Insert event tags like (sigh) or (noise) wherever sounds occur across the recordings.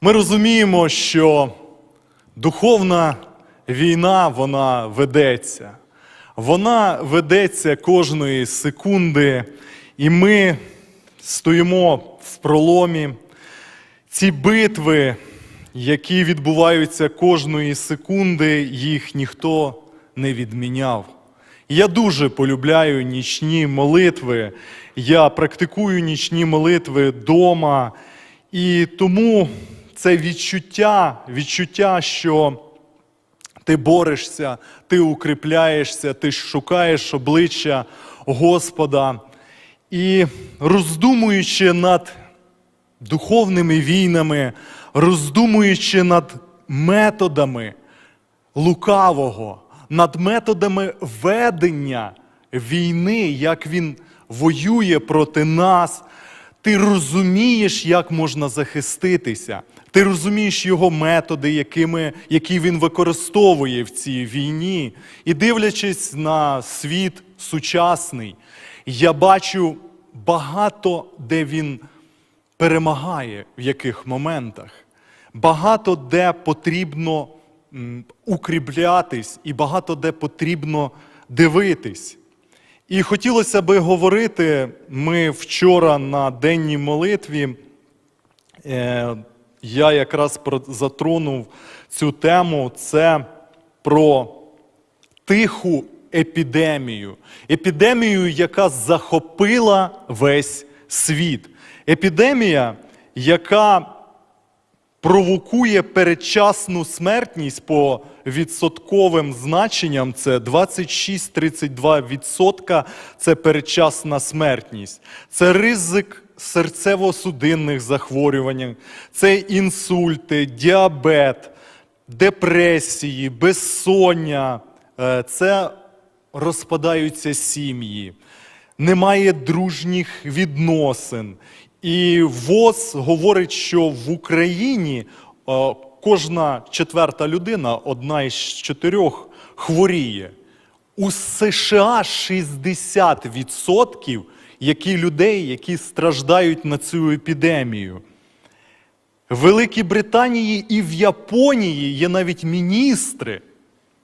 Ми розуміємо, що духовна війна вона ведеться. Вона ведеться кожної секунди, і ми стоїмо в проломі. Ці битви, які відбуваються кожної секунди, їх ніхто не відміняв. Я дуже полюбляю нічні молитви. Я практикую нічні молитви вдома. І тому це відчуття, відчуття, що ти борешся, ти укріпляєшся, ти шукаєш обличчя Господа. І роздумуючи над духовними війнами, роздумуючи над методами лукавого, над методами ведення війни, як він воює проти нас, ти розумієш, як можна захиститися. Ти розумієш його методи, якими, які він використовує в цій війні. І дивлячись на світ сучасний, я бачу багато, де він перемагає, в яких моментах. Багато де потрібно укріплятись, і багато де потрібно дивитись. І хотілося би говорити, ми вчора на денній молитві, е, я якраз затронув цю тему, це про тиху епідемію. Епідемію, яка захопила весь світ. Епідемія, яка провокує передчасну смертність по відсотковим значенням, це 26-32% це передчасна смертність. Це ризик серцево-судинних захворювань, це інсульти, діабет, депресії, безсоння, е, це розпадаються сім'ї, немає дружніх відносин. І ВОЗ говорить, що в Україні е, кожна четверта людина, одна із чотирьох, хворіє. У США 60% які людей, які страждають на цю епідемію. В Великій Британії і в Японії є навіть міністри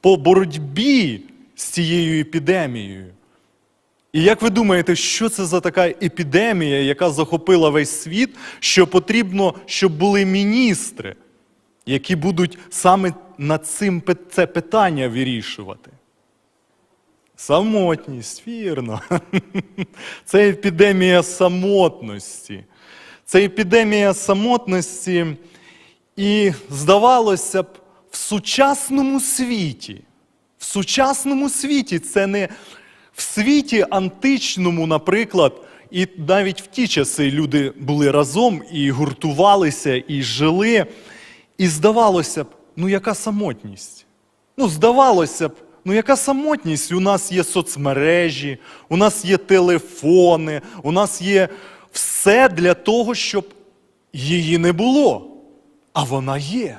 по боротьбі з цією епідемією. І як ви думаєте, що це за така епідемія, яка захопила весь світ, що потрібно, щоб були міністри, які будуть саме над цим це питання вирішувати? Самотність, вірно. (laughs) Це епідемія самотності. Це епідемія самотності. І здавалося б, в сучасному світі, в сучасному світі, це не в світі античному, наприклад, і навіть в ті часи люди були разом і гуртувалися, і жили. І здавалося б, ну яка самотність? Ну, здавалося б, ну яка самотність? У нас є соцмережі, у нас є телефони, у нас є все для того, щоб її не було. А вона є.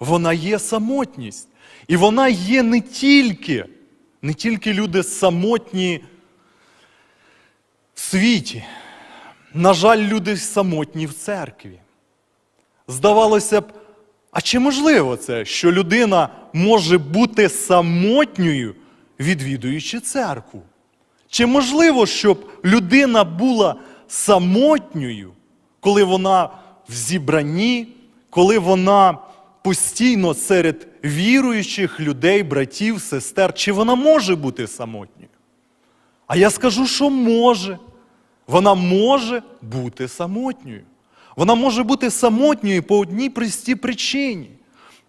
Вона є самотність. І вона є не тільки, не тільки люди самотні в світі. На жаль, люди самотні в церкві. Здавалося б, а чи можливо це, що людина може бути самотньою, відвідуючи церкву? Чи можливо, щоб людина була самотньою, коли вона в зібранні, коли вона постійно серед віруючих людей, братів, сестер, чи вона може бути самотньою? А я скажу, що може. Вона може бути самотньою. Вона може бути самотньою по одній простій причині.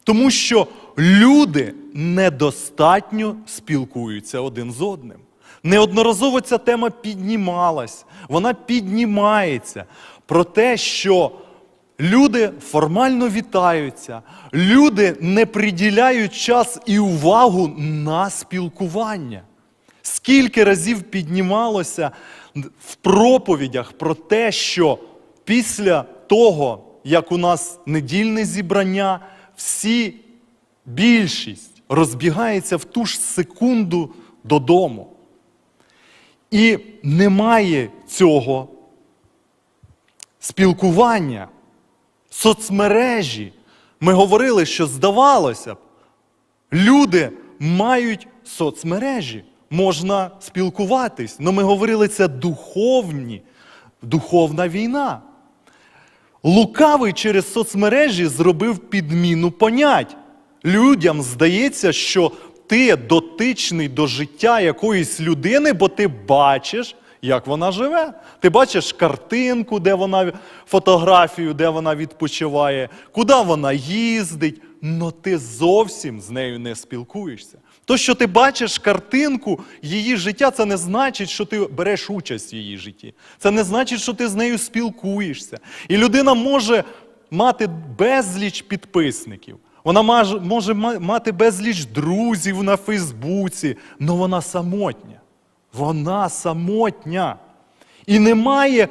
Тому що люди недостатньо спілкуються один з одним. Неодноразово ця тема піднімалась, вона піднімається про те, що люди формально вітаються, люди не приділяють час і увагу на спілкування. Скільки разів піднімалося в проповідях про те, що після того, як у нас недільне зібрання, всі більшість розбігається в ту ж секунду додому. І немає цього спілкування соцмережі. Ми говорили, що здавалося б, люди мають соцмережі, можна спілкуватись. Але ми говорили, це духовні, духовна війна. Лукавий через соцмережі зробив підміну понять. Людям здається, що ти дотичний до життя якоїсь людини, бо ти бачиш, як вона живе. Ти бачиш картинку, де вона фотографію, де вона відпочиває, куди вона їздить, але ти зовсім з нею не спілкуєшся. То, що ти бачиш картинку її життя, це не значить, що ти береш участь в її житті. Це не значить, що ти з нею спілкуєшся. І людина може мати безліч підписників. Вона може мати безліч друзів на Фейсбуці, але вона самотня. Вона самотня. І немає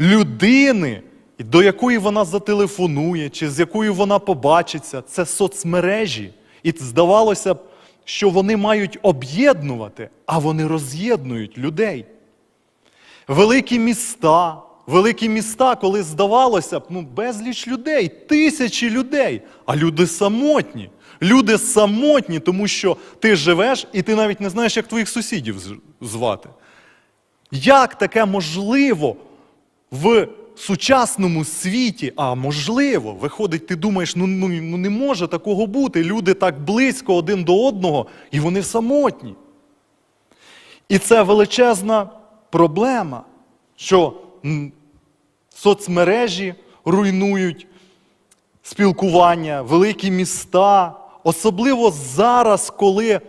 людини, до якої вона зателефонує, чи з якою вона побачиться. Це соцмережі. І здавалося б, що вони мають об'єднувати, а вони роз'єднують людей. Великі міста, великі міста, коли здавалося б, ну, безліч людей, тисячі людей, а люди самотні. Люди самотні, тому що ти живеш і ти навіть не знаєш, як твоїх сусідів звати. Як таке можливо в сучасному світі? А можливо, виходить, ти думаєш, ну, ну, ну не може такого бути. Люди так близько один до одного, і вони самотні. І це величезна проблема, що соцмережі руйнують спілкування, великі міста, особливо зараз, коли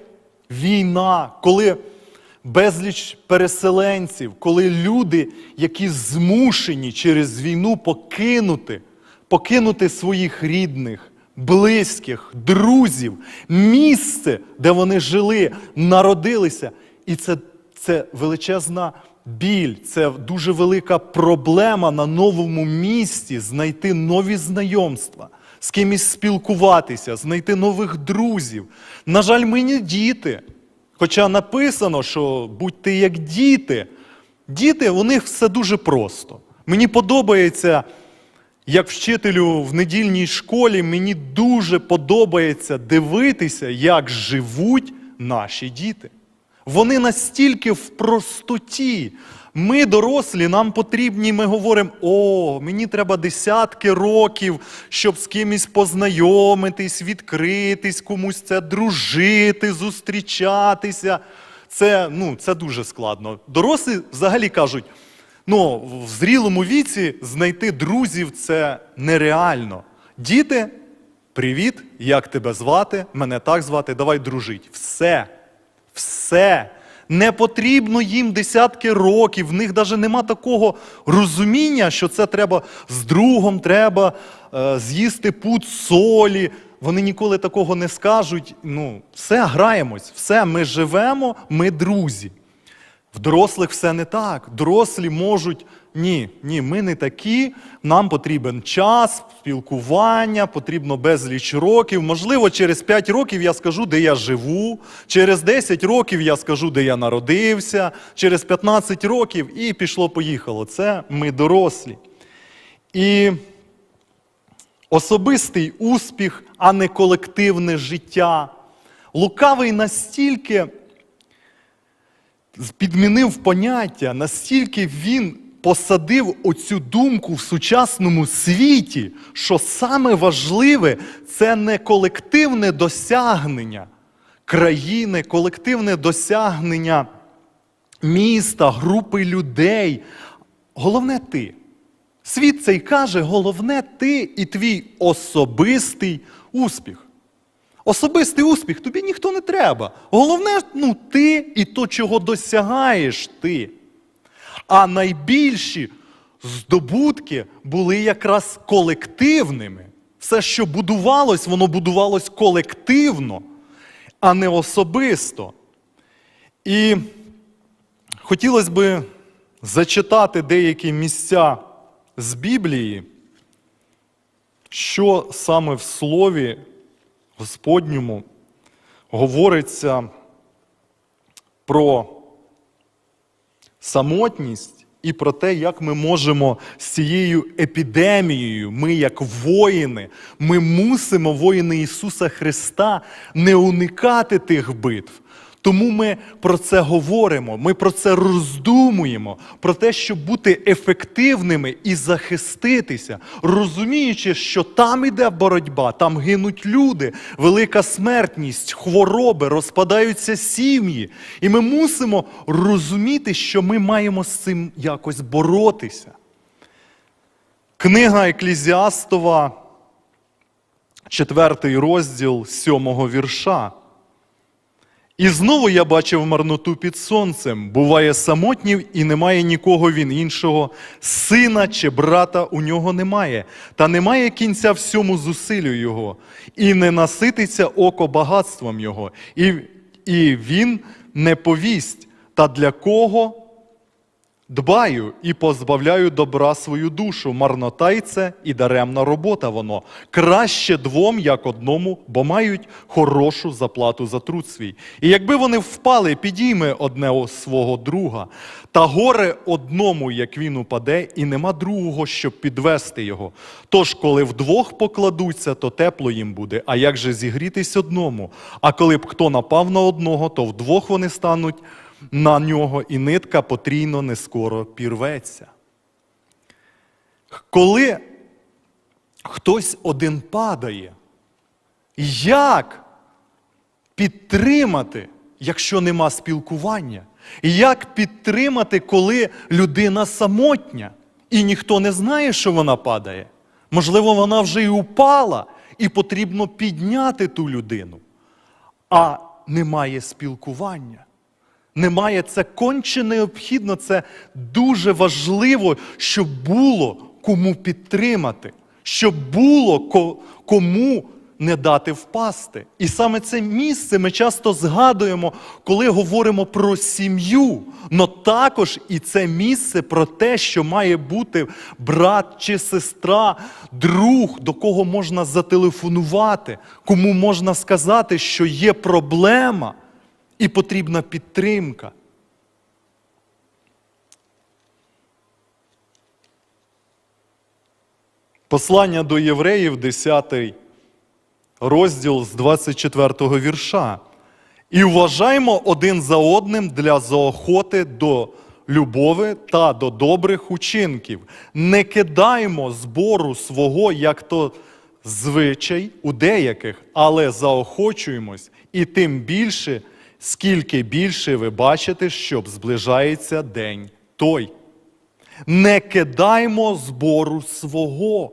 війна, коли безліч переселенців, коли люди, які змушені через війну покинути, покинути своїх рідних, близьких, друзів, місце, де вони жили, народилися. І це, це величезна біль, це дуже велика проблема на новому місці знайти нові знайомства, з кимось спілкуватися, знайти нових друзів. На жаль, ми не діти. Хоча написано, що будьте як діти. Діти, у них все дуже просто. Мені подобається, як вчителю в недільній школі, мені дуже подобається дивитися, як живуть наші діти. Вони настільки в простоті. Ми, дорослі, нам потрібні, ми говоримо, о, мені треба десятки років, щоб з кимось познайомитись, відкритись, комусь це дружити, зустрічатися. Це, ну, це дуже складно. Дорослі взагалі кажуть, ну, в зрілому віці знайти друзів це нереально. Діти, привіт, як тебе звати? Мене так звати, давай дружить. Все. Все. Не потрібно їм десятки років, в них навіть нема такого розуміння, що це треба з другом, треба е, з'їсти пуд солі. Вони ніколи такого не скажуть. Ну, все, граємось, все, ми живемо, ми друзі. В дорослих все не так. Дорослі можуть, ні, ні, ми не такі, нам потрібен час, спілкування, потрібно безліч років. Можливо, через 5 років я скажу, де я живу, через 10 років я скажу, де я народився, через 15 років і пішло-поїхало. Це ми дорослі. І особистий успіх, а не колективне життя. Лукавий настільки підмінив поняття, настільки він посадив оцю думку в сучасному світі, що саме важливе це не колективне досягнення країни, колективне досягнення міста, групи людей. Головне ти. Світ цей каже, головне ти і твій особистий успіх. Особистий успіх тобі ніхто не треба. Головне, ну, ти і то, чого досягаєш ти. А найбільші здобутки були якраз колективними. Все, що будувалось, воно будувалось колективно, а не особисто. І хотілося б зачитати деякі місця з Біблії, що саме в Слові Господньому говориться про самотність і про те, як ми можемо з цією епідемією, ми, як воїни, ми мусимо, воїни Ісуса Христа, не уникати тих битв. Тому ми про це говоримо, ми про це роздумуємо, про те, щоб бути ефективними і захиститися, розуміючи, що там іде боротьба, там гинуть люди, велика смертність, хвороби, розпадаються сім'ї. І ми мусимо розуміти, що ми маємо з цим якось боротися. Книга Еклізіастова, четвертий розділ сьомого вірша. І знову я бачив марноту під сонцем. Буває самотнів, і немає нікого він іншого, сина чи брата у нього немає, та немає кінця всьому зусиллю його, і не насититься око багатством його, і, і він не повість. Та для кого Дбаю і позбавляю добра свою душу, марнота й це і даремна робота воно. Краще двом, як одному, бо мають хорошу заплату за труд свій. І якби вони впали, підійме одне свого друга, та горе одному, як він упаде, і нема другого, щоб підвести його. Тож, коли вдвох покладуться, то тепло їм буде. А як же зігрітись одному? А коли б хто напав на одного, то вдвох вони стануть на нього, і нитка потрійно не скоро пірветься. Коли хтось один падає, як підтримати, якщо нема спілкування? Як підтримати, коли людина самотня і ніхто не знає, що вона падає? Можливо, вона вже й упала, і потрібно підняти ту людину, а немає спілкування. Немає це конче необхідно, це дуже важливо, щоб було кому підтримати, щоб було кому не дати впасти. І саме це місце ми часто згадуємо, коли говоримо про сім'ю. Но також і це місце про те, що має бути брат чи сестра, друг, до кого можна зателефонувати, кому можна сказати, що є проблема. І потрібна підтримка. Послання до євреїв, 10 розділ з 24 вірша. І вважаймо один за одним для заохоти до любови та до добрих учинків. Не кидаймо збору свого, як то звичай у деяких, але заохочуємось, і тим більше, скільки більше ви бачите, щоб зближається день той. Не кидаймо збору свого.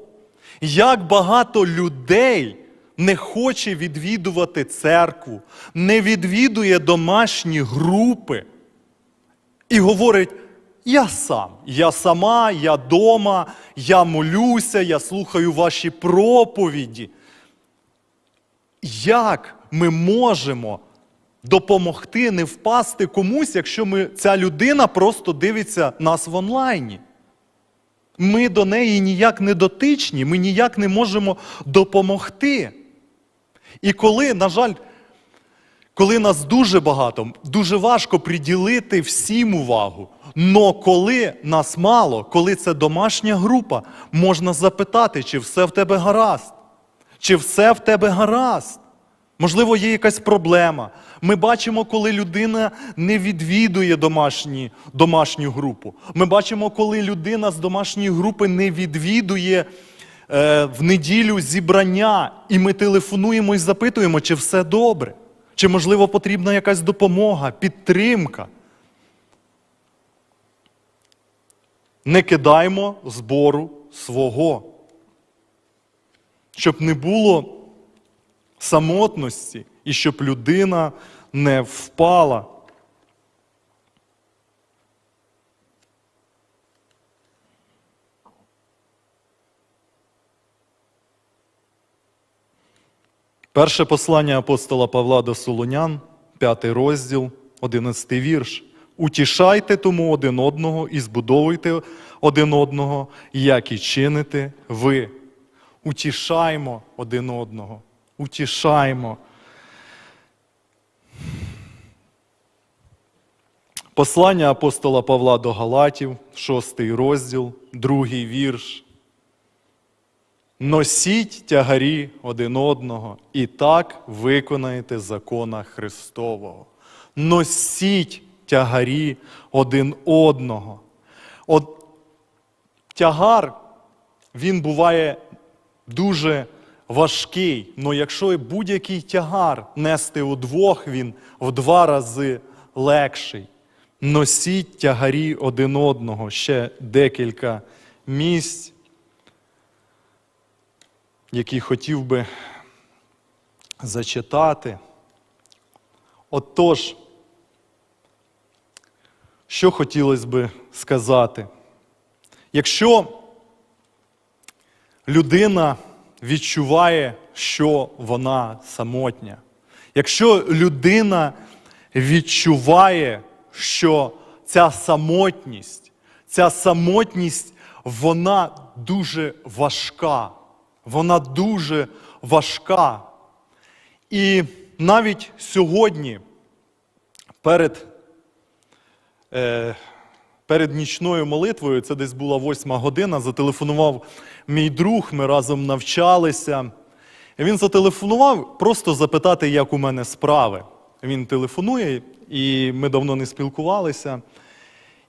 Як багато людей не хоче відвідувати церкву, не відвідує домашні групи і говорить: я сам, я сама, я дома, я молюся, я слухаю ваші проповіді. Як ми можемо допомогти не впасти комусь, якщо ми, ця людина просто дивиться нас в онлайні? Ми до неї ніяк не дотичні, ми ніяк не можемо допомогти. І коли, на жаль, коли нас дуже багато, дуже важко приділити всім увагу. Но коли нас мало, коли це домашня група, можна запитати, чи все в тебе гаразд, чи все в тебе гаразд. Можливо, є якась проблема. Ми бачимо, коли людина не відвідує домашні, домашню групу. Ми бачимо, коли людина з домашньої групи не відвідує е, в неділю зібрання, і ми телефонуємо і запитуємо, чи все добре, чи, можливо, потрібна якась допомога, підтримка. Не кидаймо збору свого, щоб не було самотності і щоб людина не впала. Перше послання апостола Павла до Солонян, п'ятий розділ, одинадцятий вірш. Утішайте тому один одного і збудовуйте один одного, як і чините ви. Утішаймо один одного. Утішаймо. Послання апостола Павла до Галатів, 6 розділ, 2 вірш. Носіть тягарі один одного, і так виконаєте закона Христового. Носіть тягарі один одного. От тягар, він буває дуже важкий. але якщо будь-який тягар нести удвох, він в два рази легший. Носіть тягарі один одного. Ще декілька місць, які хотів би зачитати. Отож, що хотілося би сказати? Якщо людина відчуває, що вона самотня, якщо людина відчуває, що ця самотність, ця самотність, вона дуже важка, вона дуже важка. І навіть сьогодні, перед е, перед нічною молитвою, це десь була восьма година, зателефонував мій друг, ми разом навчалися. Він зателефонував просто запитати, як у мене справи. Він телефонує, і ми давно не спілкувалися.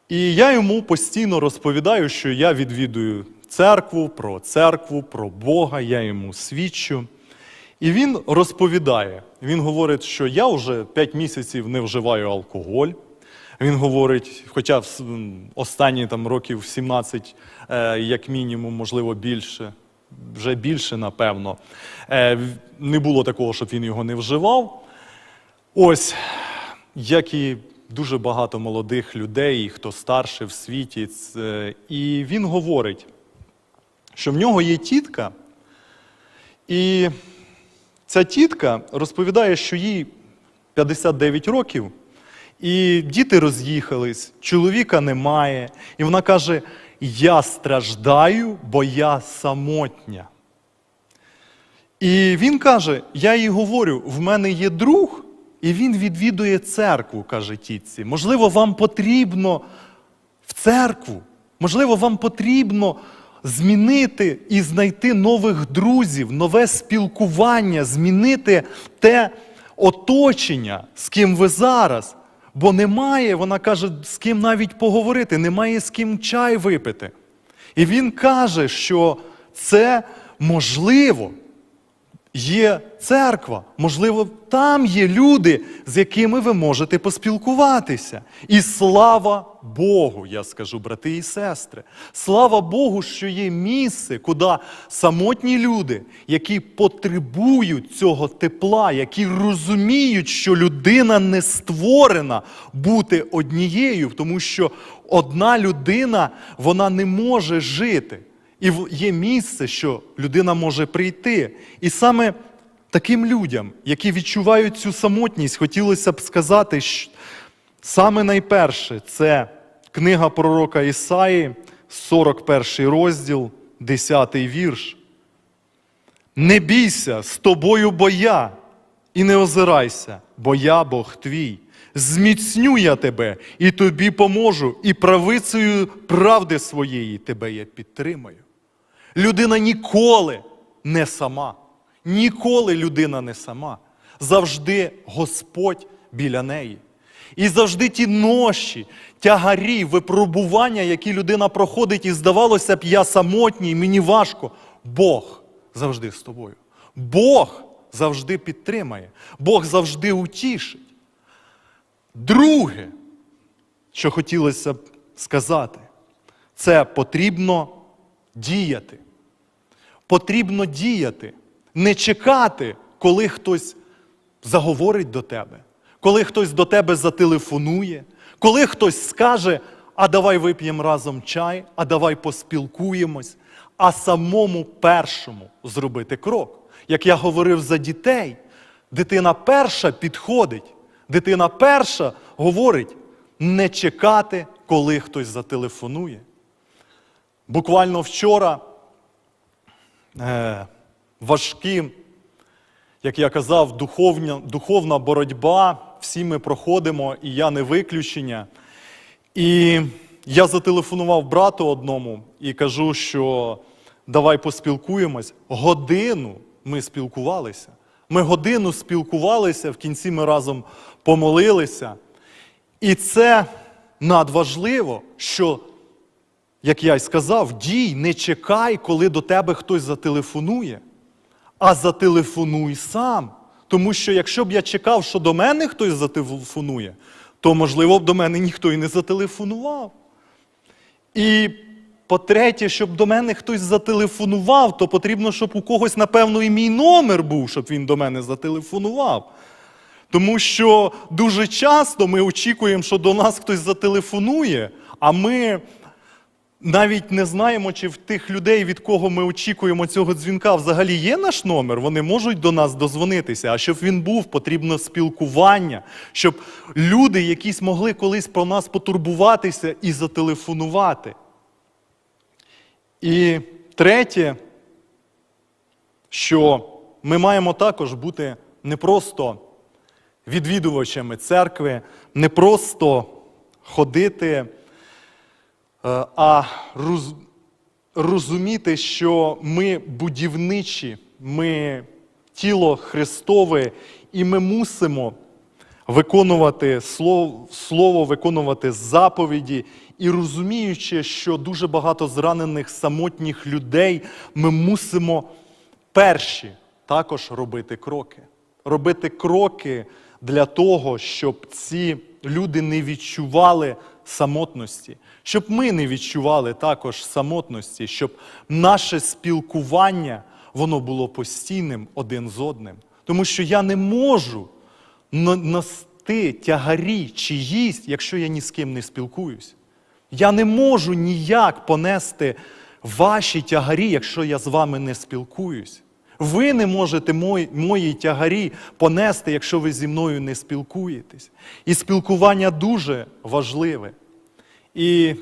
І я йому постійно розповідаю, що я відвідую церкву, про церкву, про Бога, я йому свідчу. І він розповідає, він говорить, що я вже 5 місяців не вживаю алкоголь. Він говорить, хоча в останні там років 17, е, як мінімум, можливо, більше, вже більше, напевно, е, не було такого, щоб він його не вживав. Ось, як і дуже багато молодих людей, хто старше в світі. Це- І він говорить, що в нього є тітка, і ця тітка розповідає, що їй 59 років, і діти роз'їхались, чоловіка немає. І вона каже: Я страждаю, бо я самотня. І він каже: Я їй говорю, в мене є друг, і він відвідує церкву, каже тітці. Можливо, вам потрібно в церкву. Можливо, вам потрібно змінити і знайти нових друзів, нове спілкування, змінити те оточення, з ким ви зараз. Бо немає, вона каже, з ким навіть поговорити, немає з ким чай випити. І він каже, що це можливо. Є церква, можливо, там є люди, з якими ви можете поспілкуватися. І слава Богу, я скажу, брати і сестри. Слава Богу, що є місце, куди самотні люди, які потребують цього тепла, які розуміють, що людина не створена бути однією, тому що одна людина вона не може жити. І є місце, що людина може прийти. І саме таким людям, які відчувають цю самотність, хотілося б сказати, що саме найперше це книга пророка Ісаї, 41 розділ, 10 вірш. Не бійся, з тобою бо я, і не озирайся, бо я Бог твій. Зміцню я тебе і тобі поможу, і правицею правди своєї тебе я підтримаю. Людина ніколи не сама. Ніколи людина не сама. Завжди Господь біля неї. І завжди ті ноші, тягарі, випробування, які людина проходить, і здавалося б, я самотній, мені важко. Бог завжди з тобою. Бог завжди підтримає. Бог завжди утішить. Друге, що хотілося б сказати, це потрібно діяти. Потрібно діяти, не чекати, коли хтось заговорить до тебе, коли хтось до тебе зателефонує, коли хтось скаже, а давай вип'ємо разом чай, а давай поспілкуємось, а самому першому зробити крок. Як я говорив за дітей, дитина перша підходить, дитина перша говорить, не чекати, коли хтось зателефонує. Буквально вчора е, важкі, як я казав, духовня, духовна боротьба. Всі ми проходимо, і я не виключення. І я зателефонував брату одному і кажу, що давай поспілкуємось. Годину ми спілкувалися. Ми годину спілкувалися, в кінці ми разом помолилися. І це надважливо, що, як я й сказав, дій, не чекай, коли до тебе хтось зателефонує, а зателефонуй сам. Тому що якщо б я чекав, що до мене хтось зателефонує, то, можливо, б до мене ніхто і не зателефонував. І по-третє, щоб до мене хтось зателефонував, то потрібно, щоб у когось, напевно, і мій номер був, щоб він до мене зателефонував. Тому що дуже часто ми очікуємо, що до нас хтось зателефонує, а ми навіть не знаємо, чи в тих людей, від кого ми очікуємо цього дзвінка, взагалі є наш номер, вони можуть до нас дозвонитися. А щоб він був, потрібно спілкування, щоб люди якісь могли колись про нас потурбуватися і зателефонувати. І третє, що ми маємо також бути не просто відвідувачами церкви, не просто ходити, а роз- розуміти, що ми будівничі, ми тіло Христове, і ми мусимо виконувати слово, слово, виконувати заповіді, і розуміючи, що дуже багато зранених самотніх людей, ми мусимо перші також робити кроки. Робити кроки для того, щоб ці люди не відчували самотності, щоб ми не відчували також самотності, щоб наше спілкування воно було постійним один з одним. Тому що я не можу но- нести тягарі чиїсь, якщо я ні з ким не спілкуюсь. Я не можу ніяк понести ваші тягарі, якщо я з вами не спілкуюсь. Ви не можете мої, мої тягарі понести, якщо ви зі мною не спілкуєтесь. І спілкування дуже важливе. І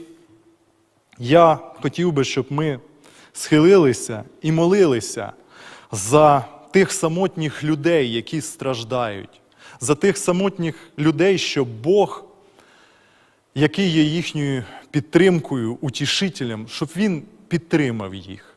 я хотів би, щоб ми схилилися і молилися за тих самотніх людей, які страждають, за тих самотніх людей, щоб Бог який є їхньою підтримкою, утішителем, щоб він підтримав їх.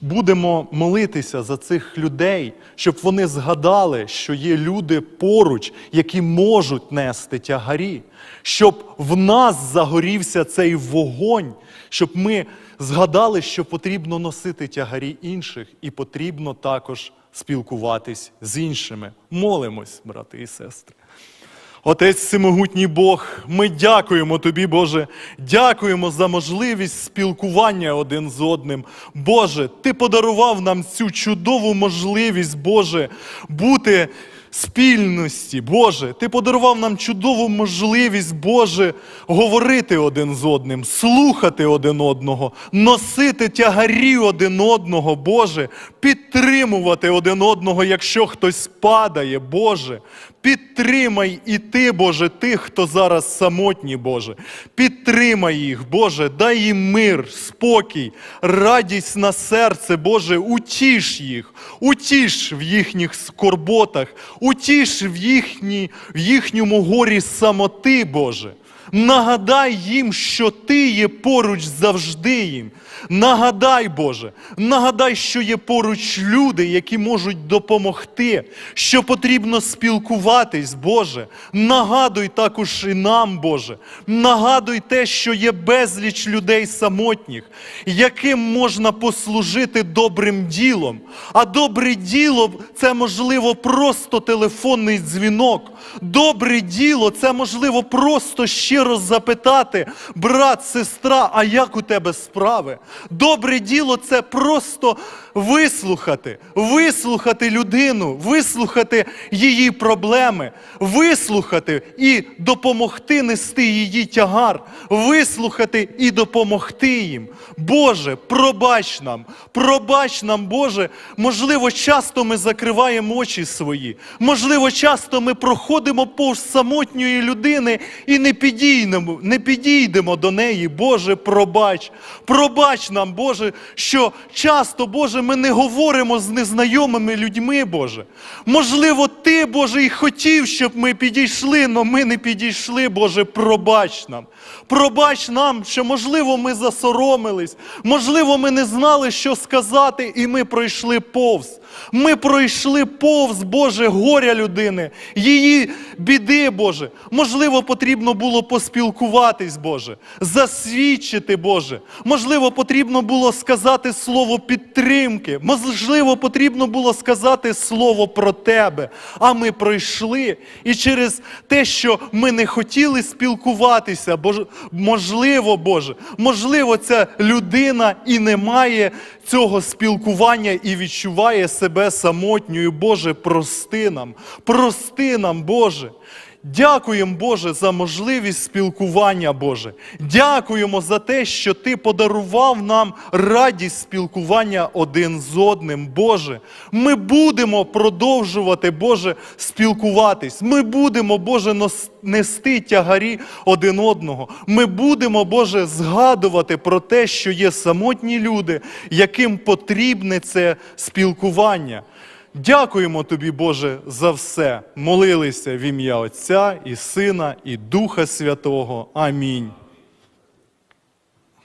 Будемо молитися за цих людей, щоб вони згадали, що є люди поруч, які можуть нести тягарі, щоб в нас загорівся цей вогонь, щоб ми згадали, що потрібно носити тягарі інших, і потрібно також спілкуватись з іншими. Молимось, брати і сестри. Отець Всемогутній Бог, ми дякуємо Тобі, Боже, дякуємо за можливість спілкування один з одним. Боже, Ти подарував нам цю чудову можливість, Боже, бути спільності. Боже, Ти подарував нам чудову можливість, Боже, говорити один з одним, слухати один одного, носити тягарі один одного, Боже, підтримувати один одного, якщо хтось падає, Боже. Підтримай і ти, Боже, тих, хто зараз самотні, Боже. Підтримай їх, Боже, дай їм мир, спокій, радість на серце, Боже, утіш їх, утіш в їхніх скорботах, утіш в, їхні, в їхньому горі самоти, Боже. Нагадай їм, що Ти є поруч завжди їм. Нагадай, Боже, нагадай, що є поруч люди, які можуть допомогти, що потрібно спілкуватись, Боже. Нагадуй також і нам, Боже. Нагадуй те, що є безліч людей самотніх, яким можна послужити добрим ділом. А добре діло це можливо просто телефонний дзвінок. Добре діло це можливо просто щиро запитати, брат, сестра, а як у тебе справи? Добре діло це просто вислухати, вислухати людину, вислухати її проблеми, вислухати і допомогти нести її тягар, вислухати і допомогти їм. Боже, пробач нам, пробач нам, Боже. Можливо, часто ми закриваємо очі свої, можливо, часто ми проходимо повз самотньої людини і не підійдемо, не підійдемо до неї. Боже, пробач. Пробач нам, Боже, що часто, Боже, ми не говоримо з незнайомими людьми, Боже. Можливо, ти Боже, і хотів, щоб ми підійшли, але ми не підійшли, Боже, пробач нам. Пробач нам, що, можливо, ми засоромились, можливо, ми не знали, що сказати, і ми пройшли повз. Ми пройшли повз, Боже, горя людини, її біди, Боже. Можливо, потрібно було поспілкуватись, Боже, засвідчити, Боже. Можливо, потрібно було сказати слово підтримки. Можливо, потрібно було сказати слово про тебе. А ми пройшли. І через те, що ми не хотіли спілкуватися, Боже, можливо, Боже, можливо, ця людина і не має цього спілкування і відчуває себе самотньою. Боже, прости нам, прости нам, Боже. Дякуємо, Боже, за можливість спілкування, Боже. Дякуємо за те, що Ти подарував нам радість спілкування один з одним, Боже. Ми будемо продовжувати, Боже, спілкуватись. Ми будемо, Боже, нести тягарі один одного. Ми будемо, Боже, згадувати про те, що є самотні люди, яким потрібне це спілкування. Дякуємо тобі, Боже, за все. Молилися в ім'я Отця і Сина, і Духа Святого. Амінь.